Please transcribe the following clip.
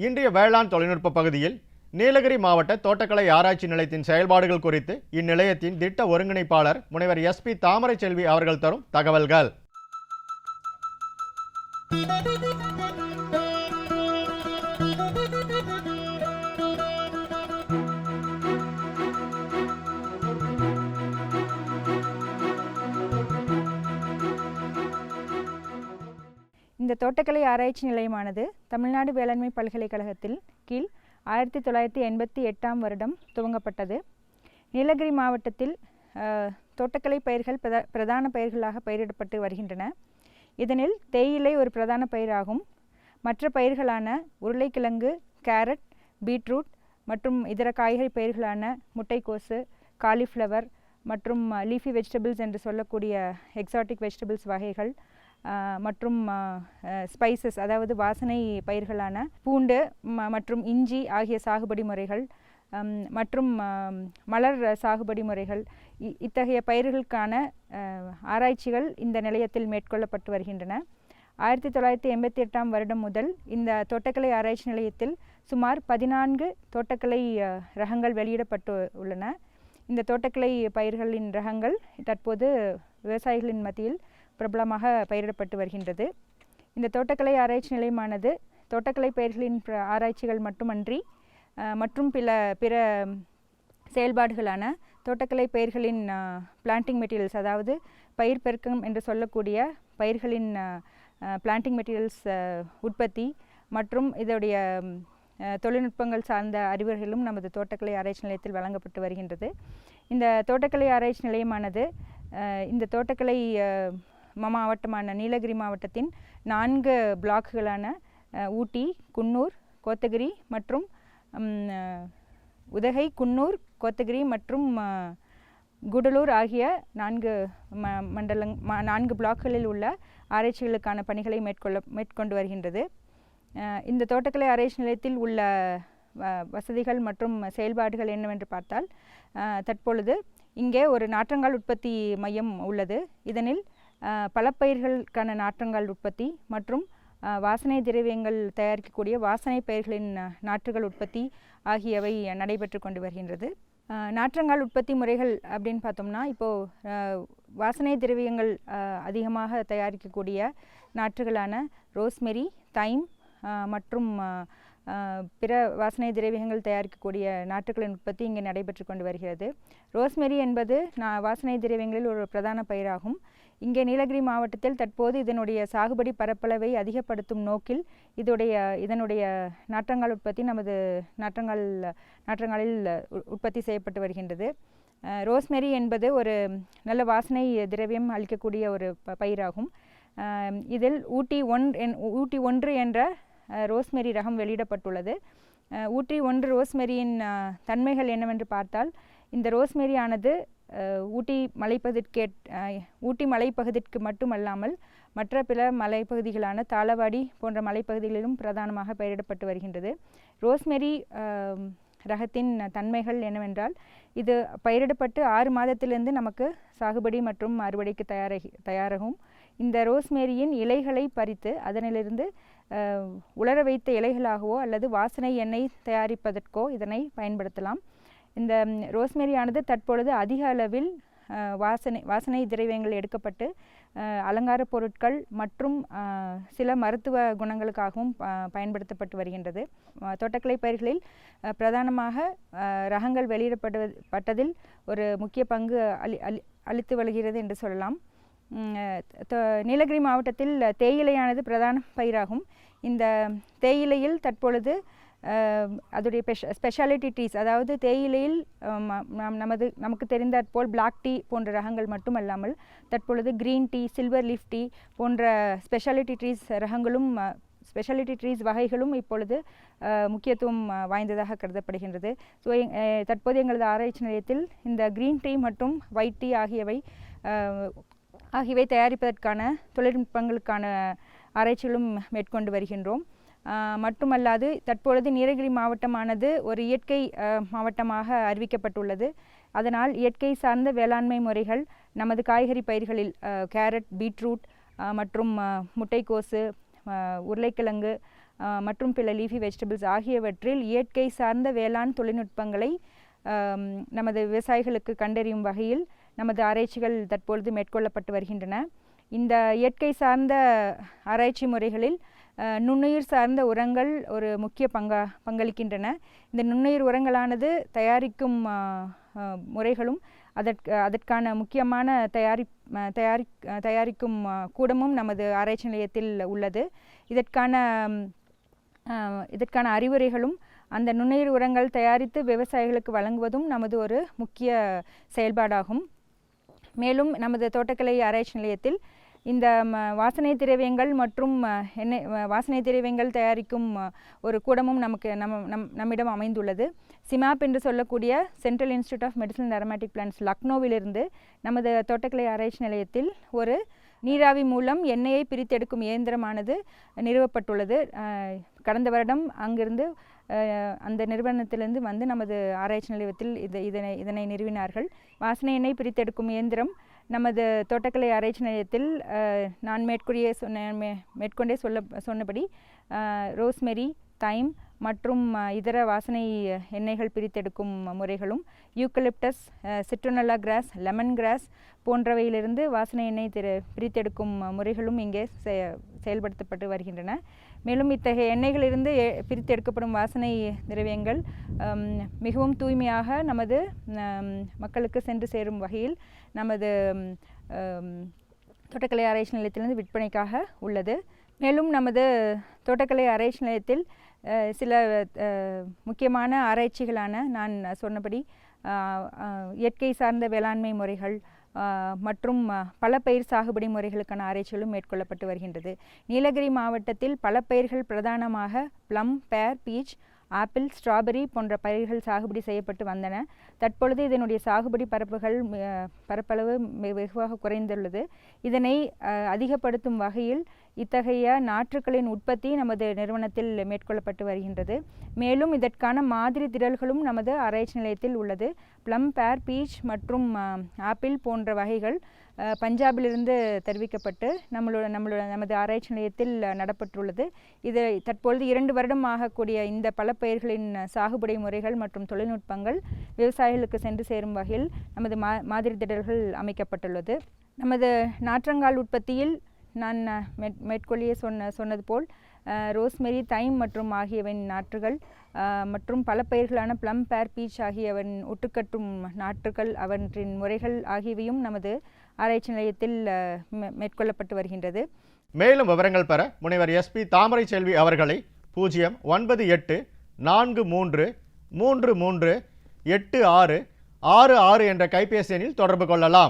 இன்றைய வேளாண் தொழில்நுட்ப பகுதியில் நீலகிரி மாவட்ட தோட்டக்கலை ஆராய்ச்சி நிலையத்தின் செயல்பாடுகள் குறித்து இந்நிலையத்தின் திட்ட ஒருங்கிணைப்பாளர் முனைவர் எஸ்பி தாமரை செல்வி அவர்கள் தரும் தகவல்கள். இந்த தோட்டக்கலை ஆராய்ச்சி நிலையமானது தமிழ்நாடு வேளாண்மை பல்கலைக்கழகத்தில் கீழ் ஆயிரத்தி தொள்ளாயிரத்தி எண்பத்தி எட்டாம் வருடம் துவங்கப்பட்டது. நீலகிரி மாவட்டத்தில் தோட்டக்கலை பயிர்கள் பிரதா பிரதான பயிர்களாக பயிரிடப்பட்டு வருகின்றன. இதனில் தேயிலை ஒரு பிரதான பயிராகும். மற்ற பயிர்களான உருளைக்கிழங்கு கேரட் பீட்ரூட் மற்றும் இதர காய்கறி பயிர்களான முட்டைக்கோசு காலிஃப்ளவர் மற்றும் லீஃபி வெஜிடபிள்ஸ் என்று சொல்லக்கூடிய எக்ஸாட்டிக் வெஜிடபிள்ஸ் வகைகள் மற்றும் ஸ்பைசஸ் அதாவது வாசனை பயிர்களான பூண்டு ம- மற்றும் இஞ்சி ஆகிய சாகுபடி முறைகள் மற்றும் மலர் சாகுபடி முறைகள் இ- இத்தகைய பயிர்களுக்கான ஆராய்ச்சிகள் இந்த நிலையத்தில் மேற்கொள்ளப்பட்டு வருகின்றன. ஆயிரத்தி தொள்ளாயிரத்தி எண்பத்தி எட்டாம் வருடம் முதல் இந்த தோட்டக்கலை ஆராய்ச்சி நிலையத்தில் சுமார் பதினான்கு தோட்டக்கலை ரகங்கள் வெளியிடப்பட்டு உள்ளன. இந்த தோட்டக்கலை பயிர்களின் ரகங்கள் தற்போது விவசாயிகளின் மத்தியில் பிரபலமாக பயிரிடப்பட்டு வருகின்றது. இந்த தோட்டக்கலை ஆராய்ச்சி நிலையமானது தோட்டக்கலை பயிர்களின் ஆராய்ச்சிகள் மட்டுமன்றி மற்றும் பில பிற செயல்பாடுகளான தோட்டக்கலை பயிர்களின் பிளான்டிங் மெட்டீரியல்ஸ் அதாவது பயிர் பெருக்கம் என்று சொல்லக்கூடிய பயிர்களின் பிளான்டிங் மெட்டீரியல்ஸ் உற்பத்தி மற்றும் இதோடைய தொழில்நுட்பங்கள் சார்ந்த அறிவுரைகளும் நமது தோட்டக்கலை ஆராய்ச்சி நிலையத்தில் வழங்கப்பட்டு வருகின்றது. இந்த தோட்டக்கலை ஆராய்ச்சி நிலையமானது இந்த தோட்டக்கலை மாவட்டமான நீலகிரி மாவட்டத்தின் நான்கு பிளாக்குகளான ஊட்டி குன்னூர் கோத்தகிரி மற்றும் உதகை குன்னூர் கோத்தகிரி மற்றும் குடலூர் ஆகிய நான்கு ம மண்டலங் நான்கு பிளாக்குகளில் உள்ள ஆராய்ச்சிகளுக்கான பணிகளை மேற்கொள்ள மேற்கொண்டு வருகின்றது. இந்த தோட்டக்கலை ஆராய்ச்சி நிலையத்தில் உள்ள வ- வசதிகள் மற்றும் செயல்பாடுகள் என்னவென்று பார்த்தால் தற்பொழுது இங்கே ஒரு நாற்றங்கால் உற்பத்தி மையம் உள்ளது. இதனில் பலப்பயிர்களுக்கான நாற்றங்கால் உற்பத்தி மற்றும் வாசனை திரவியங்கள் தயாரிக்கக்கூடிய வாசனை பயிர்களின் நாற்றுகள் உற்பத்தி ஆகியவை நடைபெற்று கொண்டு வருகின்றது. நாற்றங்கால் உற்பத்தி முறைகள் அப்படின்னு பார்த்தோம்னா இப்போது வாசனை திரவியங்கள் அதிகமாக தயாரிக்கக்கூடிய நாற்றுகளான ரோஸ்மெரி தைம் மற்றும் பிற வாசனை திரவியங்கள் தயாரிக்கக்கூடிய நாற்றுகளின் உற்பத்தி இங்கே நடைபெற்று கொண்டு வருகிறது. ரோஸ்மெரி என்பது நான் வாசனை திரவியங்களில் ஒரு பிரதான பயிராகும். இங்கே நீலகிரி மாவட்டத்தில் தற்போது இதனுடைய சாகுபடி பரப்பளவை அதிகப்படுத்தும் நோக்கில் இதோடைய இதனுடைய நாற்றங்கால் உற்பத்தி நமது நாற்றங்கால் நாற்றங்காலில் உ- உற்பத்தி செய்யப்பட்டு வருகின்றது. ரோஸ்மெரி என்பது ஒரு நல்ல வாசனை திரவியம் அளிக்கக்கூடிய ஒரு ப பயிராகும். இதில் ஊட்டி ஒன் என் ஊட்டி ஒன்று என்ற ரோஸ்மெரி ரகம் வெளியிடப்பட்டுள்ளது. ஊட்டி ஒன்று ரோஸ்மெரியின் தன்மைகள் என்னவென்று பார்த்தால் இந்த ரோஸ்மெரியானது அஹ், ஊட்டி மலைப்பகுதிற்கு ஊட்டி மலைப்பகுதிக்கு மட்டுமல்லாமல் மற்ற பிற மலைப்பகுதிகளான தாளவாடி போன்ற மலைப்பகுதிகளிலும் பிரதானமாக பயிரிடப்பட்டு வருகின்றது. ரோஸ்மெரி ரகத்தின் தன்மைகள் என்னவென்றால் இது பயிரிடப்பட்டு ஆறு மாதத்திலிருந்து நமக்கு சாகுபடி மற்றும் அறுவடைக்கு தயாராகி தயாராகும். இந்த ரோஸ்மேரியின் இலைகளை பறித்து அதனிலிருந்து உலர வைத்த இலைகளாகவோ அல்லது வாசனை எண்ணெய் தயாரிப்பதற்கோ இதனை பயன்படுத்தலாம். இந்த ரோஸ்மெரியானது ரோஸ்மேரியானது தற்பொழுது அதிக அளவில் வாசனை வாசனை திரவியங்கள் எடுக்கப்பட்டு அலங்கார பொருட்கள் மற்றும் சில மருத்துவ குணங்களுக்காகவும் ப- பயன்படுத்தப்பட்டு வருகின்றது. தோட்டக்கலை பயிர்களில் பிரதானமாக ரகங்கள் வெளியிடப்படுவது பட்டதில் ஒரு முக்கிய பங்கு அளி அளி அளித்து வருகிறது என்று சொல்லலாம். நீலகிரி மாவட்டத்தில் தேயிலையானது பிரதான பயிராகும். இந்த தேயிலையில் தற்பொழுது அதோடைய பெஷ ஸ்பெஷாலிட்டி டீஸ் அதாவது தேயிலையில் நம் நமது நமக்கு தெரிந்தாற்போல் பிளாக் டீ போன்ற ரகங்கள் மட்டுமல்லாமல் தற்பொழுது green tea silver leaf tea போன்ற ஸ்பெஷாலிட்டி ட்ரீஸ் ரகங்களும் ஸ்பெஷாலிட்டி ட்ரீஸ் வகைகளும் இப்பொழுது முக்கியத்துவம் வாய்ந்ததாக கருதப்படுகின்றது. ஸோ தற்போது எங்களது ஆராய்ச்சி நிலையத்தில் இந்த க்ரீன் டீ மற்றும் ஒயிட் டீ ஆகியவை ஆகியவை தயாரிப்பதற்கான தொழில்நுட்பங்களுக்கான ஆராய்ச்சிகளும் மேற்கொண்டு வருகின்றோம். மட்டுமல்லாது தற்பொழுது நீலகிரி மாவட்டமானது ஒரு இயற்கை மாவட்டமாக அறிவிக்கப்பட்டுள்ளது. அதனால் இயற்கை சார்ந்த வேளாண்மை முறைகள் நமது காய்கறி பயிர்களில் கேரட் பீட்ரூட் மற்றும் முட்டைக்கோசு உருளைக்கிழங்கு மற்றும் பிற லீஃபி வெஜிடபிள்ஸ் ஆகியவற்றில் இயற்கை சார்ந்த வேளாண் தொழில்நுட்பங்களை நமது விவசாயிகளுக்கு கண்டறியும் வகையில் நமது ஆராய்ச்சிகள் தற்பொழுது மேற்கொள்ளப்பட்டு வருகின்றன. இந்த இயற்கை சார்ந்த ஆராய்ச்சி முறைகளில் நுண்ணுயிர் சார்ந்த உரங்கள் ஒரு முக்கிய பங்கா பங்களிக்கின்றன. இந்த நுண்ணுயிர் உரங்களானது தயாரிக்கும் முறைகளும் அதற்கு அதற்கான முக்கியமான தயாரி தயாரி தயாரிக்கும் கூடமும் நமது ஆராய்ச்சி நிலையத்தில் உள்ளது. இதற்கான இதற்கான அறிவுரைகளும் அந்த நுண்ணுயிர் உரங்கள் தயாரித்து விவசாயிகளுக்கு வழங்குவதும் நமது ஒரு முக்கிய செயல்பாடாகும். மேலும் நமது தோட்டக்கலை ஆராய்ச்சி நிலையத்தில் இந்த ம, வாசனை திரவியங்கள் மற்றும் எண்ணெய் வாசனை திரவியங்கள் தயாரிக்கும் ஒரு கூடமும் நமக்கு நம்ம நம் நம்மிடம் அமைந்துள்ளது. சிமாப் என்று சொல்லக்கூடிய central institute of medicine aromatic plants லக்னோவிலிருந்து நமது தோட்டக்கலை ஆராய்ச்சி நிலையத்தில் ஒரு நீராவி மூலம் எண்ணெயை பிரித்தெடுக்கும் இயந்திரமானது நிறுவப்பட்டுள்ளது. கடந்த வருடம் அங்கிருந்து அந்த நிறுவனத்திலிருந்து வந்து நமது ஆராய்ச்சி நிலையத்தில் இது இதனை இதனை நிறுவினார்கள். வாசனை எண்ணெய் பிரித்தெடுக்கும் இயந்திரம் நமது தோட்டக்கலை ஆராய்ச்சி நிலையத்தில் நான் மேற்கூறிய சொன்ன மே- மேற்கொண்டே சொல்ல சொன்னபடி ரோஸ்மெரி தைம் மற்றும் இதர வாசனை எண்ணெய்கள் பிரித்தெடுக்கும் முறைகளும் eucalyptus citronella grass lemon grass போன்றவையிலிருந்து வாசனை எண்ணெய் திரு பிரித்தெடுக்கும் முறைகளும் இங்கே செ- செயல்படுத்தப்பட்டு வருகின்றன. மேலும் இத்தகைய எண்ணெய்களிலிருந்து எ- பிரித்தெடுக்கப்படும் வாசனை திரவியங்கள் மிகவும் தூய்மையாக நமது மக்களுக்கு சென்று சேரும் வகையில் நமது தோட்டக்கலை ஆராய்ச்சி நிலையத்திலிருந்து விற்பனைக்காக உள்ளது. மேலும் நமது தோட்டக்கலை ஆராய்ச்சி நிலையத்தில் சில முக்கியமான ஆராய்ச்சிகளான நான் சொன்னபடி இயற்கை சார்ந்த வேளாண்மை முறைகள் மற்றும் பல பயிர் சாகுபடி முறைகளுக்கான ஆராய்ச்சிகளும் மேற்கொள்ளப்பட்டு வருகின்றது. நீலகிரி மாவட்டத்தில் பல பயிர்கள் பிரதானமாக ப்ளம் பேர் பீச் ஆப்பிள் ஸ்ட்ராபெரி போன்ற பயிர்கள் சாகுபடி செய்யப்பட்டு வந்தன. தற்பொழுது இதனுடைய சாகுபடி பரப்புகள் பரப்பளவு வெகுவாக குறைந்துள்ளது. இதனை அதிகப்படுத்தும் வகையில் இத்தகைய நாற்றுக்களின் உற்பத்தி நமது நிறுவனத்தில் மேற்கொள்ளப்பட்டு வருகின்றது. மேலும் இதற்கான மாதிரி திரள்களும் நமது ஆராய்ச்சி நிலையத்தில் உள்ளது. ப்ளம் பேர் பீச் மற்றும் ஆப்பிள் போன்ற வகைகள் பஞ்சாபிலிருந்து தெரிவிக்கப்பட்டு நம்மளோட நம்மளோட நமது ஆராய்ச்சி நிலையத்தில் நடப்பட்டுள்ளது. இது தற்பொழுது இரண்டு வருடம் ஆகக்கூடிய இந்த பல பயிர்களின் சாகுபடி முறைகள் மற்றும் தொழில்நுட்பங்கள் விவசாயிகளுக்கு சென்று சேரும் வகையில் நமது மா மாதிரி திடல்கள் அமைக்கப்பட்டுள்ளது. நமது நாற்றங்கால் உற்பத்தியில் நான் அஹ், மேற் சொன்ன சொன்னது போல் ரோஸ்மெரி தைம் மற்றும் ஆகியவன் நாற்றுகள் மற்றும் பல பயிர்களான ப்ளம் பேர் பீச் ஆகியவன் ஒட்டுக்கட்டும் நாற்றுகள் அவற்றின் முறைகள் ஆகியவையும் நமது ஆராய்ச்சி நிலையத்தில் மே- மேற்கொள்ளப்பட்டு வருகின்றது. மேலும் விவரங்கள் பெற முனைவர் எஸ்பி தாமரை செல்வி அவர்களை பூஜ்ஜியம் ஒன்பது எட்டு நான்கு மூன்று மூன்று மூன்று எட்டு ஆறு ஆறு ஆறு என்ற கைபேசி எண்ணில் தொடர்பு கொள்ளலாம்.